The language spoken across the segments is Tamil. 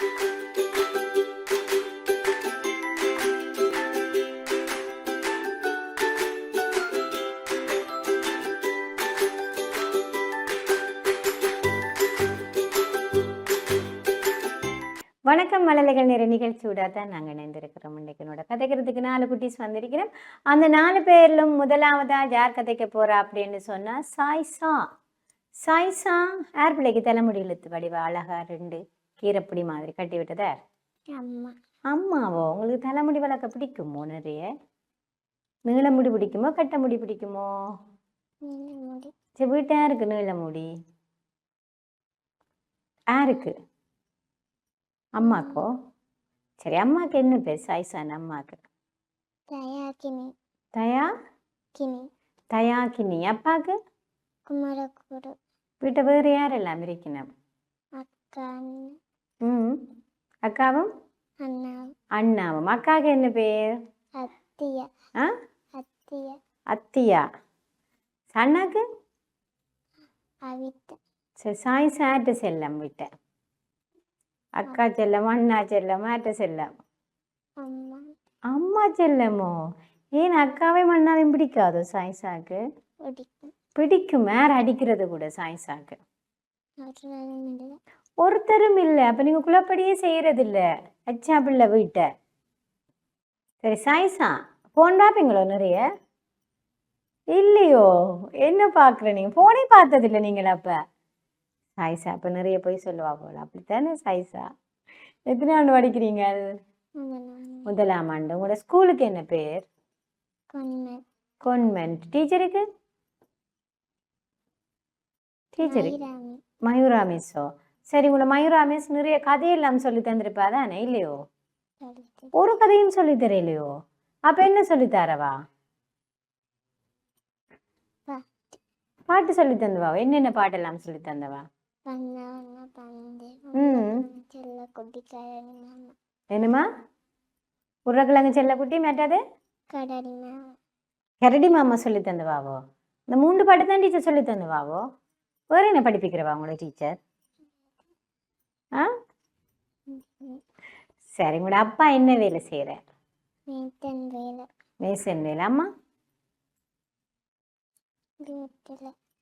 வணக்கம் மழலைகள் நிற நிகழ்ச்சியோட தான் நாங்கள் இணைந்திருக்கிறோம். இன்னைக்கு என்னோட கதைக்கிறதுக்கு நாலு குட்டீஸ் வந்திருக்கிறோம். அந்த நாலு பேர்லும் முதலாவதாக யார் கதைக்க போகிறா அப்படின்னு சொன்னால் சாய்சா சாய்சா ஏர் பிள்ளைக்கு தலைமுடி இழுத்து வடிவ அழகா ரெண்டு. கீரைப்பிடி மாதிரி கட்டி விட்டதா? அம்மா அம்மாவோ உங்களுக்கு தலைமுடி வளர்க்க பிடிக்குமோ நிறைய? நீள முடி பிடிக்குமோ கட்ட முடி பிடிக்குமோ? சரி வீட்டு யாருக்கு நீள முடி? யாருக்கு அம்மாக்கோ? சரி அம்மாக்கு என்ன பேர்? சாய்சான் அம்மாக்கு. தயாகினி தயா? கினி. தயாக்கினி. அப்பாக்கு? குமரகுரு. வீட்டை வேறு யாரெல்லாம் இருக்கணும் அக்கா ம். அக்காவும்? அண்ணா அண்ணாவும். அக்காவுக்கு என்ன பேர்? அத்தியா. ஆ? அத்தியா. அத்தியா. அண்ணாக்கு அவித்த. சரி சாய் சாட்டு செல்லம் விட்ட. அக்கா செல்லம் அண்ணா செல்லம் ஆட்ட செல்லம். அம்மா. செல்லமோ? ஏன் அக்காவே அண்ணாவையும் பிடிக்காதோ சாய்ஸாக்கு பிடிக்கும். பிடிக்கும். யார் அடிக்கிறது கூட இல்லை ஒருத்தரும் இல்லை. அப்போ நீங்கள் குழப்படியே செய்கிறது இல்லை அச்சா பிள்ளை வீட்டை. சரி சாய்ஸா ஃபோன் பார்ப்பீங்களோ நிறைய? இல்லையோ என்ன பார்க்குற நீங்கள் ஃபோனே பார்த்ததில்ல நீங்கள் அப்போ? சாய்ஸா அப்போ நிறைய போய் சொல்லுவா போல. அப்படித்தானே சாய்ஸா எத்தனை ஆண்டு படிக்கிறீங்க? முதலாம் ஆண்டு. உங்களோட ஸ்கூலுக்கு என்ன பேர்? கான்வென்ட் டீச்சருக்கு டீச்சருக்கு மயூரா மிஸ்ஸோ சரி உங்களை மயூரா மிஸ் நிறைய கதையெல்லாம் சொல்லி தந்திருப்பா தானே இல்லையோ? ஒரு கதையும் சொல்லி தரையிலையோ அப்ப என்ன சொல்லி தரவா? பாட்டு. சொல்லி தந்தவா? என்னென்ன பாட்டெல்லாம் சொல்லி தந்தவா? வண்ண வண்ண பந்து ம். செல்ல குட்டி கடடி மாமா. என்னம்மா? உருளைக்கிழங்கு செல்லக்குட்டி மேட்டாது கரடி மாமா. சொல்லி தந்தவாவோ? இந்த மூன்று பாட்டு தான் டீச்சர் சொல்லி தந்தவாவோ? வேற என்ன படிப்பிக்கிறவா உங்களோட டீச்சர் ஆ? சரி உங்களோட அப்பா என்ன வேலை செய்கிற மேத்தன் வேலை. மேசன் வேலை. அம்மா?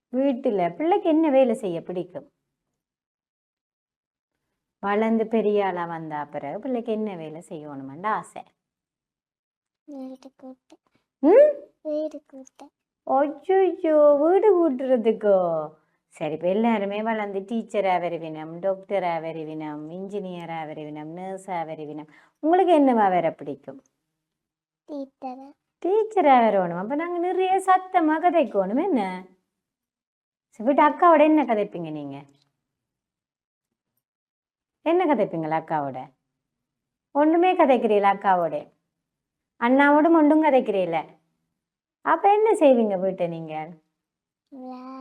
வீட்டில். பிள்ளைக்கு என்ன வேலை செய்ய பிடிக்கும்? வளர்ந்து பெரிய ஆளாக வந்தா பிறகு பிள்ளைக்கு என்ன வேலை செய்யணுமெண்டு ஆசை. வீடு கூட்ட. வீடு கூட்டுறதுக்கோ? சரி இப்போ எல்லாருமே வளர்ந்து டீச்சராக வருவினம் டாக்டராக வருவினம் இன்ஜினியராக வருவினம் நர்ஸாக வருவினம் உங்களுக்கு என்னவா வேற பிடிக்கும்? டீச்சர டீச்சராக வரணும் அப்போ நாங்கள் நிறைய சத்தமாக கதைக்கணும் என்ன? வீட்டு அக்காவோட என்ன கதைப்பீங்க நீங்கள் என்ன கதைப்பீங்களா அக்காவோட? ஒன்றுமே கதைக்கிறீங்களா அக்காவோட? அண்ணாவோடும் ஒன்றும் கதைக்கிறீல? அப்போ என்ன செய்வீங்க வீட்டை நீங்கள் விளையாட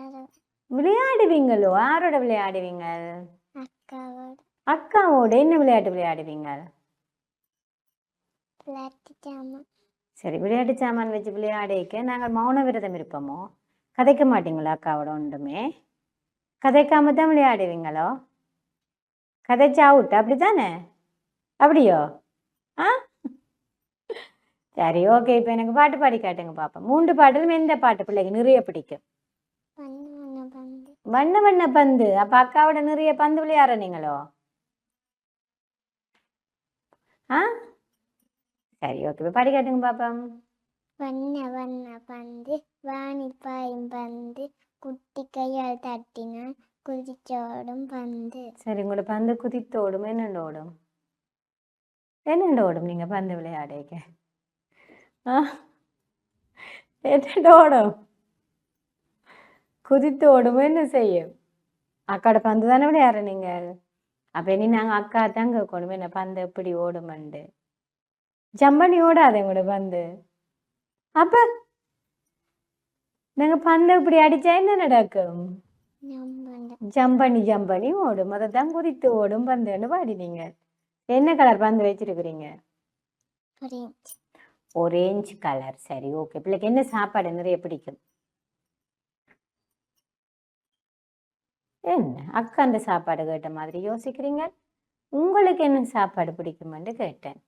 விளையாடுவீங்களோ? யாரோட விளையாடுவீங்க அக்காவோட. என்ன விளையாட்டு விளையாடுவீங்க விளையாட்டு ஜாமான். சரி விளையாட்டு சாமான் வச்சு விளையாடிக்க நாங்கள் மௌன விரதம் இருப்போமோ? கதைக்க மாட்டீங்களா அக்காவோட ஒன்றுமே? கதைக்காம தான் விளையாடுவீங்களோ? கதைச்சா அவுட் அப்படித்தானே? அப்படியோ? ஆ? சரி ஓகே இப்போ எனக்கு பாட்டு பாடி காட்டுங்க பாப்போம். மூன்று பாட்டிலும் எந்த பாட்டு? பிள்ளைக்கு நிறைய பிடிக்கும். வண்ண வண்ண பந்து. அப்போ அக்காவோட நிறைய பந்து விளையாடுறீங்களோ ஆ? சரி ஓகே பாடி காட்டுங்க பாப்போம். வண்ண வண்ண பந்து வாணி பாயும் பந்து குட்டி கையால் தட்டினால் குதிச்சோடும் பந்து. சரி உங்களோட பந்து குதித்தோடும் என்னண்டு ஓடும்? என்னண்டு ஓடும் நீங்கள் பந்து விளையாடிக்க? ஆ? என்னண்டு ஓடும்? குதித்து ஓடும் என்ன செய்யும்? அக்காவோட பந்து தானே விளையாடுற நீங்கள் அப்போ இனி நாங்கள் அக்கா தான் கேட்கணும் என்ன பந்து எப்படி ஓடுமண்டு ஜம்பனி ஓடாது உங்களோட பந்து. அப்போ நாங்கள் பந்து இப்படி அடிச்சா என்ன நடக்கும்? ஜம்பனி ஜம்பனி ஓடும். அதை தான் குதித்து ஓடும் பந்துன்னு பாடினீங்க. என்ன கலர் பந்து வச்சிருக்கிறீங்க? Orange colour. சரி ஓகே. பிள்ளைக்கு என்ன சாப்பாடு நிறைய பிடிக்கும்? என்ன? அக்கா அந்த சாப்பாடு கேட்ட மாதிரி யோசிக்கிறீங்க? உங்களுக்கு என்ன சாப்பாடு பிடிக்குமென்று கேட்டேன்.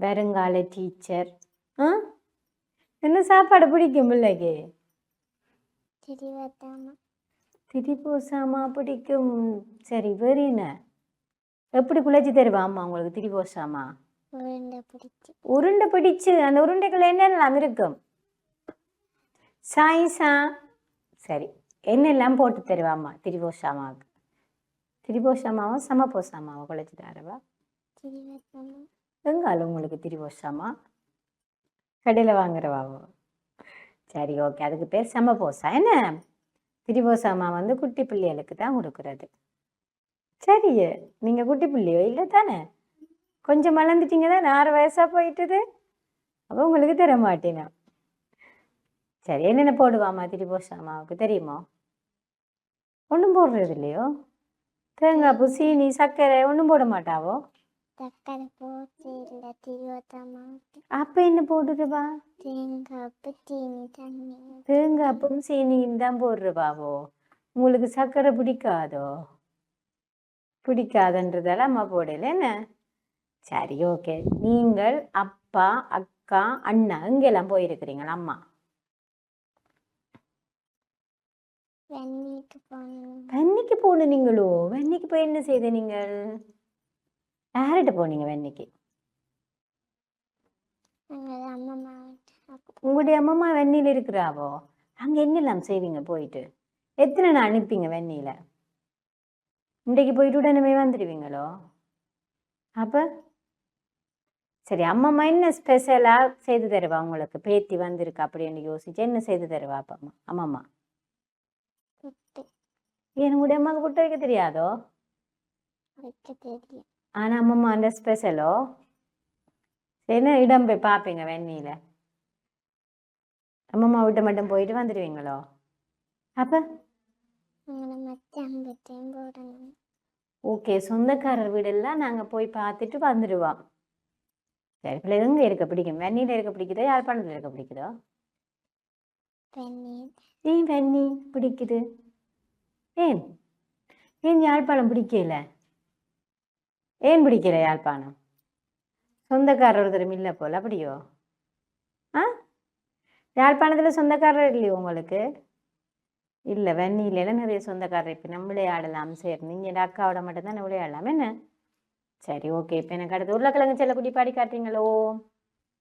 வருங்கால டீச்சர் ஆ? என்ன சாப்பாடு பிடிக்கும் பிள்ளைக்கு? திரிபோசாமா பிடிக்கும். சரி வேறு என்ன? எப்படி குழச்சி தருவா அம்மா உங்களுக்கு திரிபோசாமா? உருண்டை பிடிச்சி. உருண்டை பிடிச்சு அந்த உருண்டைக்குள்ள என்னெல்லாம் இருக்கும்? சாயிசா சரி. என்னெல்லாம் போட்டு தருவாம்மா திரிபோஷாமாவுக்கு திரிபோஷாமாவும் சமபோசாமாவா குழச்சி தரவா எங்காலும் உங்களுக்கு திரிபோஷாமா கடையில் வாங்குறவாவோ சரி ஓகே அதுக்கு பேர் சமபோசா என்ன திரிபோசாமா வந்து குட்டி பிள்ளைகளுக்கு தான் கொடுக்குறது சரி நீங்கள் குட்டி பிள்ளையோ இல்லை தானே கொஞ்சம் மலர்ந்துட்டீங்க தான் ஆறு வயசாக போயிட்டுது அப்போ உங்களுக்கு தர மாட்டேனா சரி என்னென்ன போடுவாம்மா திரிபோசாமாவுக்கு தெரியுமா ஒன்றும் போடுறது இல்லையோ தேங்காய் பூ சீனி சர்க்கரை ஒன்றும் போட மாட்டாவோ சக்கரை போட்டு இல்லை திரிவத்தாமா அப்போ என்ன போடுறவா தேங்காய் உப்பு தீனி தண்ணி தேங்காய்ப்பும் சீனியும் தான் போடுறவாவோ உங்களுக்கு சர்க்கரை பிடிக்காதோ பிடிக்காதுன்றதால அம்மா போடல என்ன சரி ஓகே நீங்கள் அப்பா அக்கா அண்ணா இங்கெல்லாம் போயிருக்கிறீங்களா அம்மா வெண்ணிக்கு போனீங்களோ வெண்ணிக்கு போய் என்ன செய்த நீங்கள்? யார்கிட்ட போனீங்க வெண்ணிக்கு? நாங்கள் அம்மா உங்களுடைய அம்மா வெண்ணில இருக்கிறாவோ? அங்கே என்னெல்லாம் செய்வீங்க போயிட்டு? எத்தனை நாள் அனுப்பிங்க வெண்ணில? இன்றைக்கு போயிட்டு உடனே வந்துடுவீங்களோ? அப்போ? சரி அம்மம்மா என்ன ஸ்பெஷலாக செய்து தருவா உங்களுக்கு? பேத்தி வந்திருக்கு அப்படின்னு யோசிச்சு என்ன செய்து தருவா அப்பா அம்மா? அம்மம்மா உடைய அம்மாவுக்கு புட்டு வைக்க தெரியாதோ? ஆனால் அம்மம்மா அந்த ஸ்பெஷலோ என்ன இடம் போய் பார்ப்பீங்க வெந்நீல அம்மம்மா விட்ட மட்டும் போயிட்டு வந்துடுவீங்களோ? அப்போ? ஓகே சொந்தக்காரர் வீடெல்லாம் நாங்கள் போய் பார்த்துட்டு வந்துடுவோம். சரி பிள்ளை எங்கே இருக்க பிடிக்கும்? வெந்நீல இருக்க பிடிக்குதோ? யாழ்ப்பாணத்தில் இருக்க பிடிக்குதோ? வெந்நீர் ஏன் வெந்நி பிடிக்குது. ஏன்? ஏன் யாழ்ப்பாணம் பிடிக்கல? ஏன் பிடிக்கல யாழ்ப்பாணம்? சொந்தக்காரர் ஒருத்தரும் இல்லை போல் அப்படியோ? ஆ? யாழ்ப்பாணத்தில் சொந்தக்காரர் இல்லையோ உங்களுக்கு? இல்லை வெந்நீலாம் நிறைய சொந்தக்காரர் இப்போ நம்ம விளையாடலாம் சரி நீங்கள் அக்காவோட மட்டும்தான் விளையாடலாம் என்ன? சரி ஓகே இப்போ எனக்கு அடுத்து உருளைக்கிழங்கு செல்லக்குட்டி பாடி காட்டுறீங்களோ?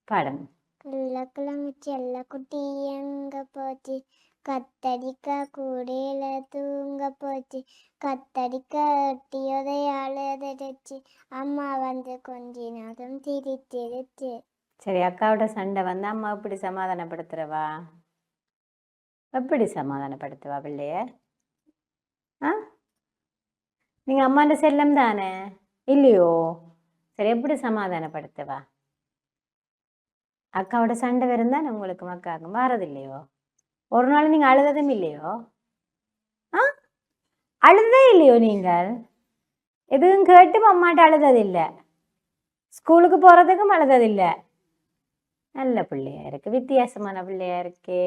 பாடுங்க. உருளைக்கிழங்கு செல்ல குட்டி எங்க போச்சு? கத்தடிக்காய் கூடையில தூங்க போச்சு. கத்தடிக்காய் ஒட்டியதையால் எதிரிச்சு அம்மா வந்து கொஞ்ச நேரம் திரித்திருச்சு சரி அக்காவோட சண்டை வந்து அம்மா எப்படி சமாதானப்படுத்துறவா? எப்படி சமாதானப்படுத்துவா பிள்ளைய? ஆ? நீங்கள் அம்மாண்ட செல்லம் தானே? இல்லையோ? சரி எப்படி சமாதானப்படுத்துவா? அக்காவோட சண்டை வருந்தானே உங்களுக்கு மக்காக்கும் வாரதில்லையோ இல்லையோ ஒரு நாள் நீங்கள் அழுததும் இல்லையோ? ஆ? அழுததே இல்லையோ நீங்கள்? எதுவும் கேட்டும் அம்மாட்ட அழுததில்லை. ஸ்கூலுக்கு போகிறதுக்கும் அழுததில்லை. நல்ல பிள்ளையா இருக்கு வித்தியாசமான பிள்ளையா இருக்கே.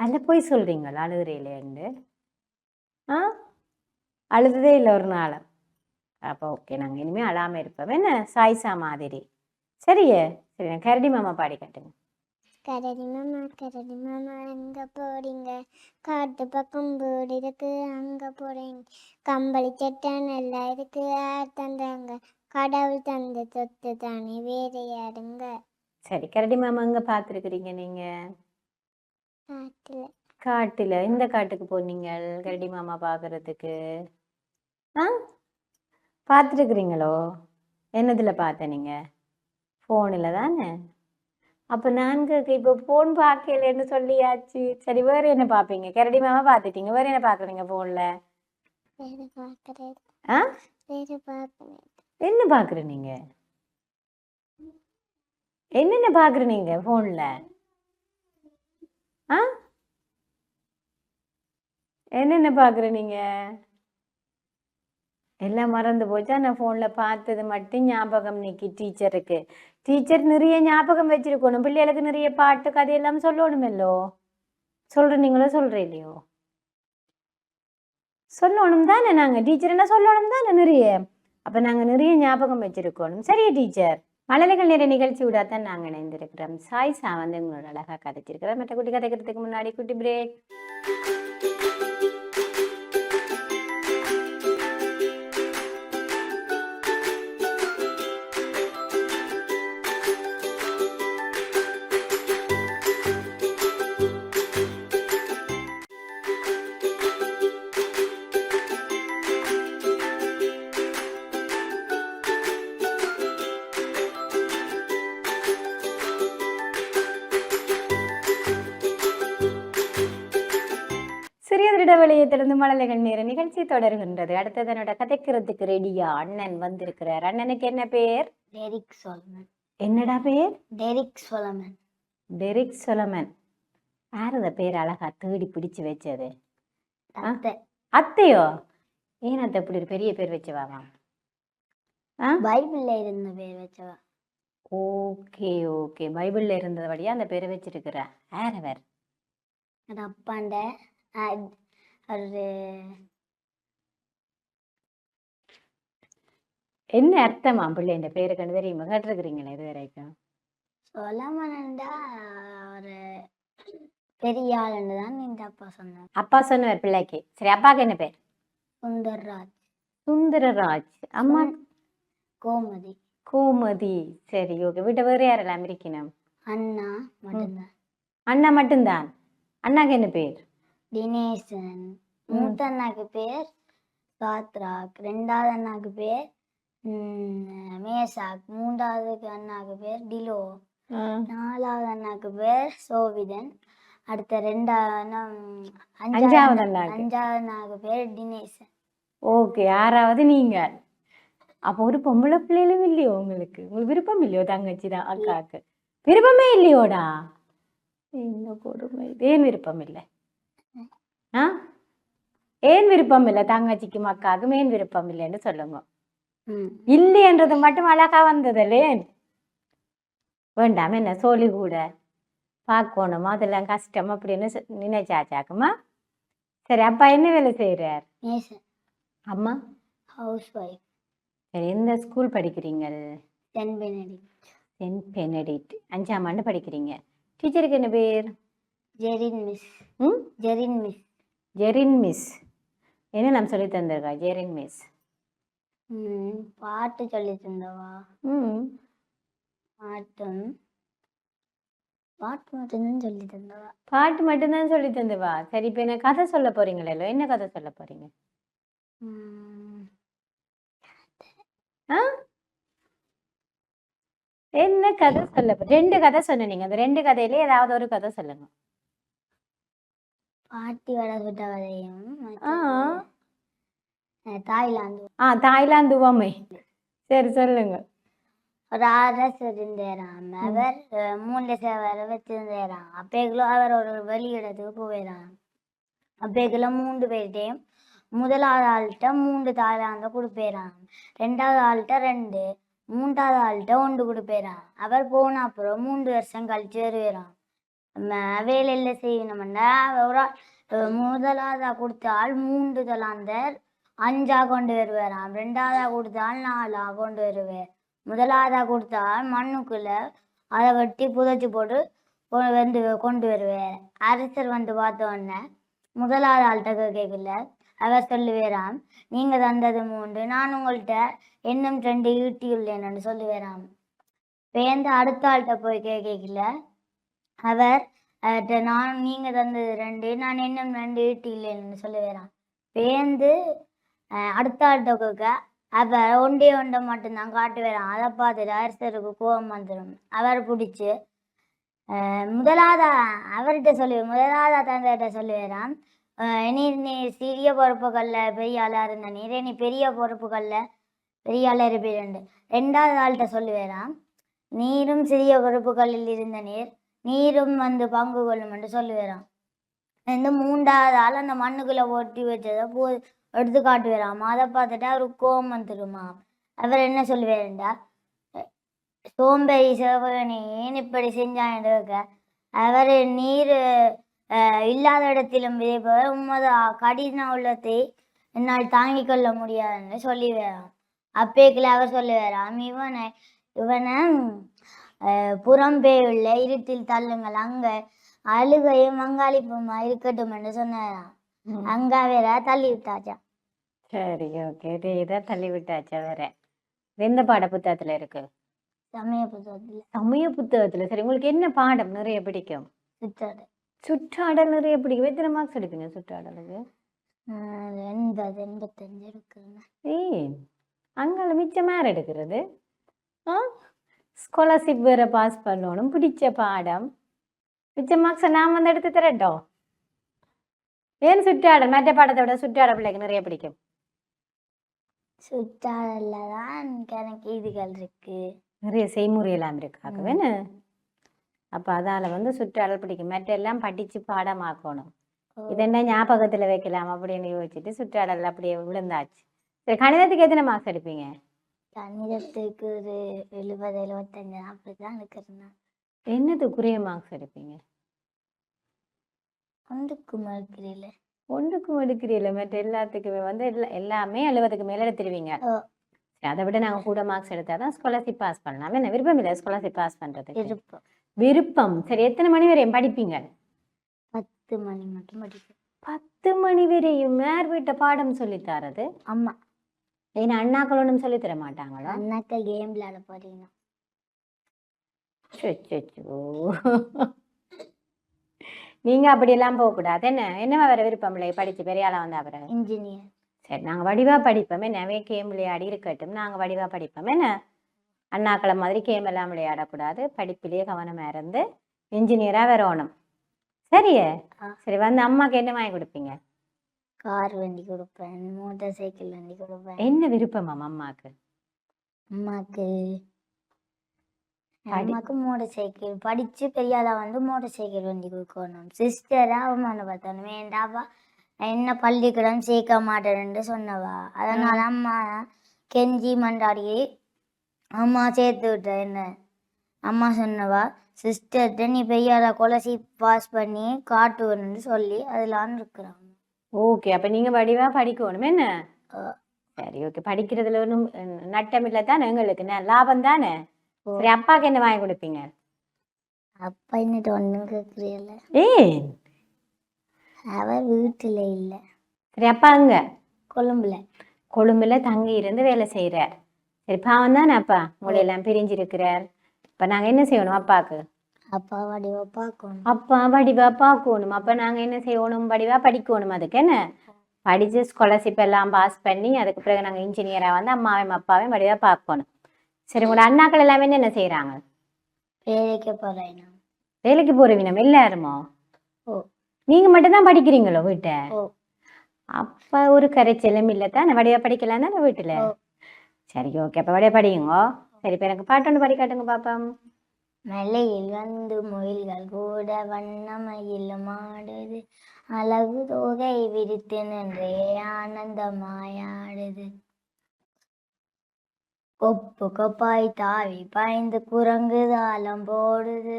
நல்ல போய் சொல்றீங்களா அழுகுறீங்களேண்டு ஆ? அழுததே இல்லை ஒரு நாள். அப்போ ஓகே நாங்கள் இனிமேல் அழாமல் இருப்போம். என்ன? சாய்ஸா மாதிரி சரியே? சரி நான் கரடி மாமா பாடி காட்டுங்க. கரடி மாமா கரடி மாமா எங்க போறீங்க காட்டு பக்கம் வீடு இருக்கு அங்க போறீங்க கம்பளி சட்டை நல்லா இருக்கு யார் தந்தாங்க? கடவுள் தந்த சொத்து தானே வேற யாருங்க? சரி கரடி மாமா எங்கே பார்த்துருக்குறீங்க நீங்கள் காட்டுல. காட்டில் எந்த காட்டுக்கு போனீங்க கரடி மாமா பார்க்கறதுக்கு ஆ? பார்த்துருக்குறீங்களோ என்னதில் பார்த்த நீங்கள் ஃபோனில் தானே? அப்போ நான்கு இப்போ ஃபோன் பார்க்கலன்னு சொல்லியாச்சு. சரி வேறு என்ன பார்ப்பீங்க? கரடி மாமா பார்த்துட்டீங்க. வேறு என்ன பார்க்குறீங்க ஃபோனில் ஆ? என்ன பார்க்குற நீங்கள் என்னென்ன பார்க்குற நீங்கள் ஃபோனில் ஆ? என்னென்ன பார்க்குற நீங்கள் எல்லாம் மறந்து போச்சா? நான் ஃபோனில் பார்த்தது மட்டும் ஞாபகம் நிற்கி டீச்சருக்கு டீச்சர் நிறைய ஞாபகம் வச்சிருக்கணும். பிள்ளைகளுக்கு நிறைய பாட்டு கதையெல்லாம் சொல்லணுமெல்லோ சொல்கிற நீங்களோ சொல்கிற இல்லையோ சொல்லணும் தானே நாங்கள் டீச்சர் என்ன சொல்லணும் தானே நிறைய? அப்போ நாங்கள் நிறைய ஞாபகம் வச்சிருக்கணும். சரியா டீச்சர் மழலைகள் நிறைய நிகழ்ச்சி தான் நாங்கள் இணைந்திருக்கிறோம். சாய்ஸா வந்து உங்களோட அழகாக கதைச்சிருக்கிறோம் மற்ற குட்டி கதைக்கிறதுக்கு முன்னாடி குட்டி பிரேக் இடைவெளியை திறந்து மழலைகள் நேர நிகழ்ச்சி தொடர்கின்றது. அடுத்தது என்னோட கதைக்கிறதுக்கு ரெடியா அண்ணன் வந்திருக்கிறார். அண்ணனுக்கு என்ன பேர்? Derick Solomon. என்னடா பேர்? Derick Solomon. Derick Solomon. யார் அந்த பேர் அழகா தேடி பிடிச்சு வச்சது? அத்தையோ? ஏன் அத்தை இப்படி ஒரு பெரிய பேர் வச்சவாமா பைபிள்ல இருந்த பேர் வச்சவா? Okay okay. பைபிள்ல இருந்தபடியா அந்த பேரை வச்சிருக்கிற? யார் அவர்? அது அப்பாண்ட. ஒரு என்ன அர்த்தமா பிள்ளை? இந்த பேரை கண்டு தெரியுமா கேட்டிருக்கிறீங்களா இது வரைக்கும்? சோலமன்டா ஒரு பெரிய ஆளுன்னு தான் இந்த அப்பா சொன்னார். அப்பா சொன்னவர் பிள்ளைக்கு. சரி அப்பாவுக்கு என்ன பேர்? சுந்தர்ராஜ். சுந்தரராஜ். அம்மா? கோமதி. கோமதி. சரி ஓகே வீட்டை வேறு யாரெல்லாம் இருக்கணும் அண்ணா மட்டும்தான். அண்ணா மட்டும்தான். அண்ணாக்கு என்ன பேர்? தினேசன். மூத்த அண்ணாக்கு பேர் சாத்ராக் ரெண்டாவது அண்ணாக்கு பேர் மேசாக். மூன்றாவது அண்ணாக்கு பேர் டிலோ. நாலாவது அண்ணாக்கு பேர் சோவிதன் அடுத்த ரெண்டாவது அஞ்சாவது. அஞ்சாவது அண்ணாக்கு. பேர் தினேசன். ஓகே ஆறாவது நீங்க. அப்போ ஒரு பொம்பளை பிள்ளைகளும் இல்லையோ உங்களுக்கு? உங்களுக்கு விருப்பம் இல்லையோ தங்கச்சி தான் அக்காவுக்கு விருப்பமே இல்லையோடா? என்ன கொடுமை. ஏன் விருப்பம் இல்லை. ஆ? ஏன் விருப்பம் இல்லை? தங்கச்சிக்கும் அக்காவுக்கும் ஏன் விருப்பம் இல்லைன்னு சொல்லுங்க. இல்லைன்றது மட்டும் அழகா வந்ததில்லே வேண்டாம் என்ன சோழி கூட பார்க்கணும். அதெல்லாம் கஷ்டம் அப்படின்னு நினைச்சாச்சாக்குமா? சரி அப்பா என்ன வேலை செய்கிறார் அம்மா? ஹவுஸ் ஒய்ஃப் சரி எந்த ஸ்கூல் படிக்கிறீங்க சென்ட் பெனடிக்ட் சென்ட் பெனடிட் அஞ்சாம் ஆண்டு படிக்கிறீங்க. டீச்சருக்கு என்ன பேர்? ஜெரின் மிஸ் ம்? ஜெரின் மிஸ் ஜெரின் மிஸ் என்ன நாம் சொல்லி தந்திருக்கா? ஜெரின் மிஸ் ம் பாட்டு சொல்லி தந்தவா? ம். பாட்டும் பாட்டு மட்டும்தான் சொல்லி தந்தவா? பாட்டு மட்டும்தான் சொல்லி தந்துவா? சரி இப்போ என்ன கதை சொல்ல போறீங்களோ என்ன கதை சொல்ல போறீங்க? ஆ? என்ன கதை சொல்ல ரெண்டு கதை சொன்னீங்க அந்த ரெண்டு கதையில ஏதாவது ஒரு கதை சொல்லுங்க. பாட்டி வடை சுட்ட கதையும் ஆ. மற்றது, அஹ், தாய்லாந்து. ஆ தாய்லாந்து உவமை. சரி சொல்லுங்க. ஒரு அரசர் இருந்தாராம் அவர் மூணு சேவரை வச்சிருந்தாராம் அப்பேக்குள்ள அவர் ஒரு வெளியிடத்துக்கு போயிடாம் அப்பேக்குள்ள மூன்று பேர்கிட்டையும் முதலாவது ஆள்கிட்ட மூன்று தாய்லாந்த கொடுப்பேராம் ரெண்டாவது ஆள்கிட்ட ரெண்டு மூன்றாவது ஆள்கிட்ட ஒன்று கொடுப்பேராம் அவர் போன அப்புறம் மூன்று வருஷம் கழிச்சு வருவாராம் வேலையில் செய்யணும்னா ஒரு ஆள், அஹ், முதலாவதா மூன்று தலாந்தர் அஞ்சா கொண்டு வருவாராம். ரெண்டாவதா கொடுத்தால் நாலா கொண்டு வருவார். முதலாவதா கொடுத்தால் மண்ணுக்குள்ள அதை வெட்டி புதைச்சி போட்டு கொ- வந்து கொண்டு வருவார். அரசர் வந்து பார்த்தோன்னே முதலாவது ஆள்கிட்ட கேட்கல. அவர் சொல்லுவேராம் நீங்க தந்தது மூன்று நான் உங்கள்கிட்ட இன்னும் ரெண்டு ஈட்டியுள்ளேன் சொல்லுவேராம். பேந்து அடுத்த ஆள்கிட்ட போய் கேட்கல? அவர் நான் நீங்க தந்தது ரெண்டு நான் இன்னும் ரெண்டு ஈட்டில்லைன்னு இல்லைன்னு சொல்லுவேராம் பேந்து அடுத்த ஆள்கிட்ட கேட்க அவர் ஒண்டே ஒண்டை மட்டும்தான் காட்டுவேறான் அதை பார்த்துட்டு அரசருக்கு கோபம் வந்துடும் அவர் பிடிச்சி முதலாவதா அவர்கிட்ட சொல்லி முதலாவதா தந்தைகிட்ட சொல்லுவேராம் நீர் நீ நீ சிறிய பொறுப்புகளில் பெரிய ஆளாக இருந்த நீரே நீ பெரிய பொறுப்புகளில் பெரிய ஆளாக இருப்பீரண்டு. ரெண்டாவது ஆள்கிட்ட சொல்லுவேறான் நீரும் சிறிய பொறுப்புகளில் இருந்த நீர் நீரும் வந்து பங்கு கொள்ளும் என்று சொல்லுவேராம் இந்த மூன்றாவது ஆள் அந்த மண்ணுக்குள்ளே ஒட்டி வச்சதை போ எடுத்து காட்டுவாராம் அதை பார்த்துட்டு அவருக்கு கோபம் வந்துடுமா அவர் என்ன சொல்லுவாருண்டா சோம்பேறி சிவபகனி ஏன் இப்படி செஞ்சான் கேட்க அவர் நீர் இல்லாத இடத்திலும் விதைப்பவர் உமது கடின உள்ளத்தை என்னால் தாங்கிக் கொள்ள முடியாதுன்னு சொல்லி வேறான் அப்பேக்கில் அவர் சொல்லுவாராம் இவனை இவனை புறம்பே உள்ள இருட்டில் தள்ளுங்கள். அங்க அழுகையும் மங்காளிப்புமா இருக்கட்டும் என்று சொன்னாராம். அங்க வேற தள்ளி விட்டாச்சா சரி ஓகே. இதை தள்ளி விட்டாச்சா வேற? எந்த பாட புத்தகத்துல இருக்கு? சமய புத்தகத்துல. சமய புத்தகத்துல. சரி உங்களுக்கு என்ன பாடம் நிறைய பிடிக்கும்? சுற்றாடு சுற்றாடல் நிறைய பிடிக்கும். எத்தனை மார்க்ஸ் எடுப்பீங்க சுற்றாடலுக்கு? எண்பது எண்பத்தஞ்சு இருக்குங்க. ஏய் அங்கே மிச்சம் மேர் எடுக்கிறது? ஆ? ஸ்காலர்ஷிப் வேற பாஸ் பண்ணணும். பிடிச்ச பாடம். மிச்ச மார்க்ஸை நான் வந்து எடுத்து தரட்டோம் ஏன் சுற்றாடல் மற்ற பாடத்தை விட சுற்றாடல் பிள்ளைக்கு நிறைய பிடிக்கும். சுற்றாடல்ல தான் எனக்கு இதுகள் இருக்கு. நிறைய செய்முறை எல்லாம் இருக்காக வேணு. அப்போ அதால வந்து சுற்றாடல் பிடிக்கும். மற்ற எல்லாம் படிச்சு பாடமாக்கணும். இதென்ன ஞாபகத்துல வைக்கலாம் அப்படின்னு யோசிச்சுட்டு சுற்றாடல் அப்படியே விழுந்தாச்சு. சரி கணிதத்துக்கு எத்தனை மார்க்ஸ் எடுப்பீங்க? கணிதத்துக்கு ஒரு எழுபது எழுபத்தஞ்சு நாற்பது தான் இருக்கிறேன் என்னது குறைய மார்க்ஸ் எடுப்பீங்க? ஒன்றுக்கு மறுக்கிறீல ஒன்றுக்கும் எடுக்கிறீல்ல மற்ற எல்லாத்துக்குமே வந்து எல்லா எல்லாமே எழுபதுக்கு மேலே எடுத்துருவீங்க. அதை விட நாங்கள் கூட மார்க்ஸ் எடுத்தால் தான் ஸ்காலர்ஷிப் பாஸ் பண்ணலாம். என்ன விருப்பம் இல்லை ஸ்காலர்ஷிப் பாஸ் பண்ணுறதுக்கு இருப்போம் விருப்பம். சரி எத்தனை மணி வரையும் படிப்பீங்க? பத்து மணி மட்டும் படிப்போம் பத்து மணி வரையும்? மேர் வீட்டை பாடம் சொல்லித் தரது? அம்மா. ஏன்னா அண்ணாக்கள் ஒன்றும் சொல்லி தர மாட்டாங்களா? அண்ணாக்கா கேம் விளையாட போறீங்க. நீங்க அப்படியெல்லாம் போகக்கூடாது. என்ன? என்னவா வர விருப்பம் இல்லை படிச்சு பெரிய ஆளா வந்தா பிறகு இன்ஜினியர் சரி நாங்கள் வடிவா படிப்போம். என்ன? அவே கேம் விளையாடி இருக்கட்டும். நாங்கள் வடிவா படிப்போம். என்ன? அண்ணாக்களை மாதிரி கேம் எல்லாம் விளையாடக்கூடாது. படிப்பிலேயே கவனமா இருந்து இன்ஜினியரா வரணும். சரியே. சரி வந்து அம்மாக்கு என்ன வாங்கி கொடுப்பீங்க? கார் வண்டி கொடுப்பேன் மோட்டார் சைக்கிள் வண்டி கொடுப்பேன். என்ன விருப்பமாம் அம்மாக்கு? அம்மாக்கு அம்மாக்கு மோட்டார் சைக்கிள். படிச்சு பெரியாளா வந்து மோட்டார் சைக்கிள் வண்டி கொடுக்கணும். சிஸ்டரா அவமானப்படுத்தணும் வேண்டாவா என்ன பள்ளிக்கூடம் சேர்க்க மாட்டேன்னு சொன்னவா? அதனால அம்மா கெஞ்சி மண்டாடி அம்மா சேர்த்து விட்ட என்ன? அம்மா சொன்னவா சிஸ்டர்கிட்ட நீ பெரியாளா கொலசி பாஸ் பண்ணி காட்டுவேன்னு சொல்லி அதெல்லாம் இருக்கிறாங்க. ஓகே அப்ப நீங்க வடிவா படிக்கணும் என்ன. சரி ஓகே படிக்கிறதுல ஒன்றும் நட்டம் இல்லை தானே எங்களுக்கு லாபம் தானே. சரி அப்பாக்கு என்ன வாங்கி கொடுப்பீங்க? அப்பா என்னட்டு ஒன்றும் கேட்குறீல்ல ஏன் அவர் வீட்டில் இல்லை. சரி அப்பா அங்க கொழும்புல. கொழும்புல தங்கி இருந்து வேலை செய்கிறார் சரி பாவம் தானே அப்பா? உங்களை எல்லாம் பிரிஞ்சிருக்கிறார். இப்ப நாங்க என்ன செய்யணும் அப்பாக்கு? அப்பா வடிவ பார்க்கணும். அப்பா வடிவா பார்க்கணும். அப்ப நாங்க என்ன செய்யணும் வடிவா படிக்கணும் அதுக்கு என்ன? படிச்சு ஸ்காலர்ஷிப் எல்லாம் பாஸ் பண்ணி அதுக்கு பிறகு நாங்க இன்ஜினியரா வந்து அம்மாவையும் அப்பாவையும் வடிவா பார்க்கணும். சரி உங்களோட அண்ணாக்கள் எல்லாமே என்ன செய்றாங்க? வேலைக்கு போகிறேன் வேலைக்கு நம்ம எல்லாருமோ? ஓ. நீங்க மட்டும்தான் படிக்கிறீங்களோ வீட்டை? அப்ப ஒரு கரைச்சலும் இல்லை தானே? வடிவா படிக்கலாம் தானே வீட்டுல. சரி ஓகே அப்ப வடிவா படியுங்கோ. சரி இப்ப எனக்கு பாட்டு ஒன்று படிக்காட்டுங்க பாப்போம் மலையில் வந்து முயல்கள் கூட வண்ணமயில் ஆடுது. அழகு தோகை விரித்து நின்றே ஆனந்தமாயாடுது. கொப்பு கொப்பாய் தாவி பாய்ந்து குரங்கு தாளம் போடுது.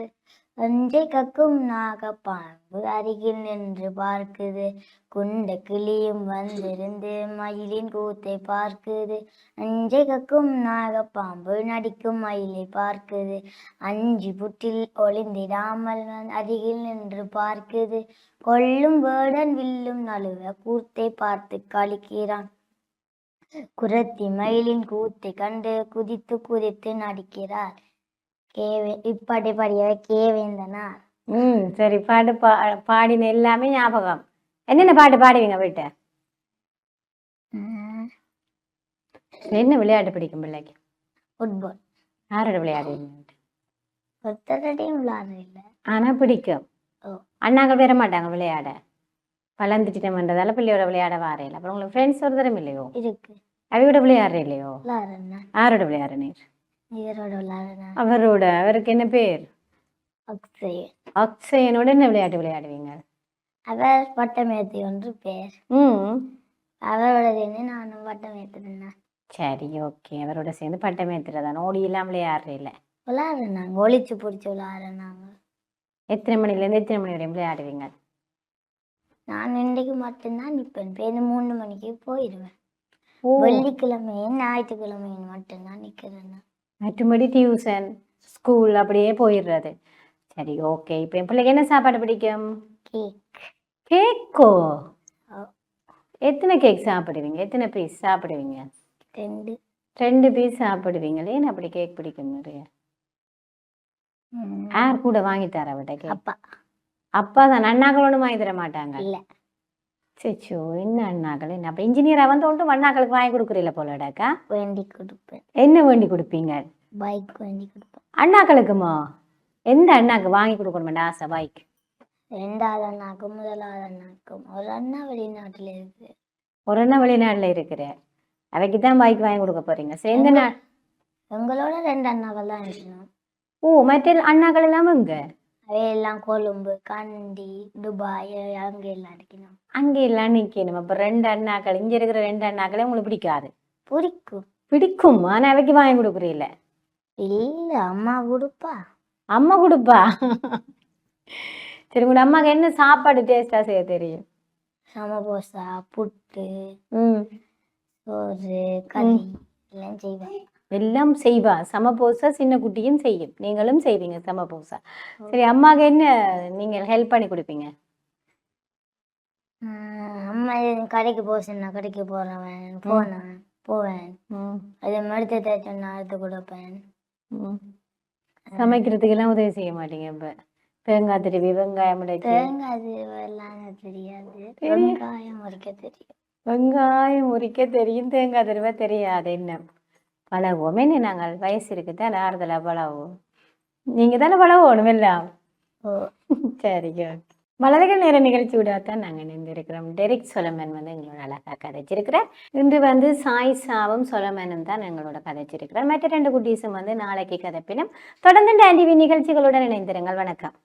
அஞ்சை கக்கும் நாகப்பாம்பு அருகில் நின்று பார்க்குது. குண்ட கிளியும் வந்திருந்து மயிலின் கூத்தை பார்க்குது. அஞ்சை கக்கும் நாகப்பாம்பு நடிக்கும் மயிலை பார்க்குது. அஞ்சு புற்றில் ஒளிந்திடாமல் அருகில் நின்று பார்க்குது. கொல்லும் வேடன் வில்லும் நழுவ கூத்தை பார்த்து களிக்கிறான். குரத்தி மயிலின் கூத்தை கண்டு குதித்து குதித்து நடிக்கிறார். கேவே இப்படி படியவ கேவேந்தனார் ம் சரி பாட்டு பா பாடின எல்லாமே ஞாபகம். என்னென்ன பாட்டு பாடுவீங்க வீட்டை? என்ன விளையாட்டு பிடிக்கும் பிள்ளைக்கு? ஃபுட்பால். யாரோட விளையாடுவீங்க ஒருத்தரையும் விளையாடுற இல்லை. ஆனா பிடிக்கும். அண்ணாங்க வர மாட்டாங்க விளையாட. பழந்துட்டோம்ன்றதால பிள்ளையோட விளையாட வாரையில அப்புறம் உங்களுக்கு ஃப்ரெண்ட்ஸ் ஒரு தரம் இல்லையோ? இருக்கு. அவையோட விளையாடுற இல்லையோ யாரோட விளையாடுற நீர் அவரோட அவருக்கு என்ன பேர்? அக்ஷய் அக்ஷயனோட என்ன விளையாட்டு விளையாடுவீங்க? அவர் பட்டமேத்தி ஒன்று பேர். ம். அவரோட சேர்ந்து நானும் பட்டம் ஏற்றுனேன் சரி ஓகே. அவரோட சேர்ந்து பட்டம் ஏத்துறதான் ஓடி எல்லாம் விளையாடுற இல்ல விளையாடுறேன் நாங்கள் ஒளிச்சு பிடிச்சி விளையாடுறேன் நாங்கள் எத்தனை மணிலேருந்து எத்தனை மணி வரையும் விளையாடுவீங்க? நான் இன்றைக்கு மட்டும்தான் நிற்பேன் பேருந்து மூணு மணிக்கு போயிடுவேன் வெள்ளிக்கிழமையும் ஞாயிற்றுக்கிழமையும் மட்டும்தான் நிக்கிறேன் நான். மற்றபடி டியூஷன் ஸ்கூல் அப்படியே போயிடுறது. சரி ஓகே இப்போ என் பிள்ளைக்கு என்ன சாப்பாடு பிடிக்கும்? கேக் கேக்கோ. எத்தனை கேக் சாப்பிடுவீங்க? எத்தனை பீஸ் சாப்பிடுவீங்க? ரெண்டு. ரெண்டு பீஸ் சாப்பிடுவீங்களே? ஏன் அப்படி கேக் பிடிக்கும் நிறைய? யார் கூட வாங்கி தர விட்ட அப்பா. அப்பா தான். அண்ணாக்களோடு வாங்கி தர மாட்டாங்க இல்ல. சச்சோ என்ன அண்ணாக்கள்? என்ன அப்போ இன்ஜினியராக வந்து ஒன்றும் அண்ணாக்களுக்கு வாங்கி கொடுக்குறீல போலடாக்கா வேண்டி கொடுப்பேன். என்ன வேண்டி கொடுப்பீங்க? பைக் வேண்டி கொடுப்பேன். அண்ணாக்களுக்குமா? எந்த அண்ணாக்கு வாங்கி கொடுக்கணுமெண்டா ஆசை பைக் ரெண்டாவது அண்ணாக்கும் முதலாவது அண்ணாக்கும். ஒரு அண்ணா வெளிநாட்டுல இருக்கு. ஒரு அண்ணா வெளிநாட்டில் இருக்கிற. அவைக்கு தான் பைக் வாங்கி கொடுக்க போறீங்க. சேர்ந்த நாள் எங்களோட ரெண்டு அண்ணாக்கள் தான் இருக்கணும். ஓ மற்ற அண்ணாக்கள் எல்லாம் இங்க அவையெல்லாம் கொழும்பு கண்டி துபாய் அங்கே எல்லாம் இருக்கணும் அங்கே எல்லாம் நிற்கணும் அப்போ ரெண்டு அண்ணாக்கள் இங்கே இருக்கிற ரெண்டு அண்ணாக்களே உங்களுக்கு பிடிக்காது? பிடிக்கும். பிடிக்கும். ஆனால் அவைக்கு வாங்கி கொடுக்குறீல்ல? இல்ல அம்மா கொடுப்பா அம்மா கொடுப்பா சரி உங்க அம்மாக்கு என்ன சாப்பாடு டேஸ்டா செய்ய தெரியும்? சமபோசா புட்டு சோறு களி எல்லாம் செய்வேன். எல்லாம் செய்வா. சமபோசா சின்ன குட்டியும் செய்யும். நீங்களும் செய்வீங்க சமபோசா. சரி அம்மாக்கு என்ன நீங்கள் ஹெல்ப் பண்ணி கொடுப்பீங்க? அம்மா கடைக்கு போக சொன்னா கடைக்கு போறவன் போனேன் போவேன். அது மடுத்து தேய்ச்சோன்னா எடுத்து கொடுப்பேன். ம். சமைக்கிறதுக்கெல்லாம் உதவி செய்ய மாட்டீங்க இப்ப. தேங்காய் திருவி வெங்காயம் தேங்காய் எல்லாம் எனக்கு தெரியாது. வெங்காயம் உரிக்க தெரியும். வெங்காயம் உரிக்க தெரியும் தேங்காய் திருவ தெரியாது என்ன? பழகுவோம் என்ன நாங்கள்? வயசு இருக்கு தானே ஆறுதலா பழகுவோம் நீங்கள் தானே பழகுவோம் எல்லாம் ஓ சரிங்க மலர்கள் நேர நிகழ்ச்சி விடாதான் நாங்கள் நினைந்திருக்கிறோம் டெரிக் சொலமன் வந்து எங்களோட அழகாக கதைச்சிருக்கிறார். இன்று வந்து சாய்ஸாவும் சொலமனும் தான் எங்களோட கதைச்சிருக்கிறார். மற்ற ரெண்டு குட்டீஸும் வந்து நாளைக்கு கதைப்பினும் தொடர்ந்து டாண்டிவி நிகழ்ச்சிகளுடன் இணைந்திருங்கள். வணக்கம்.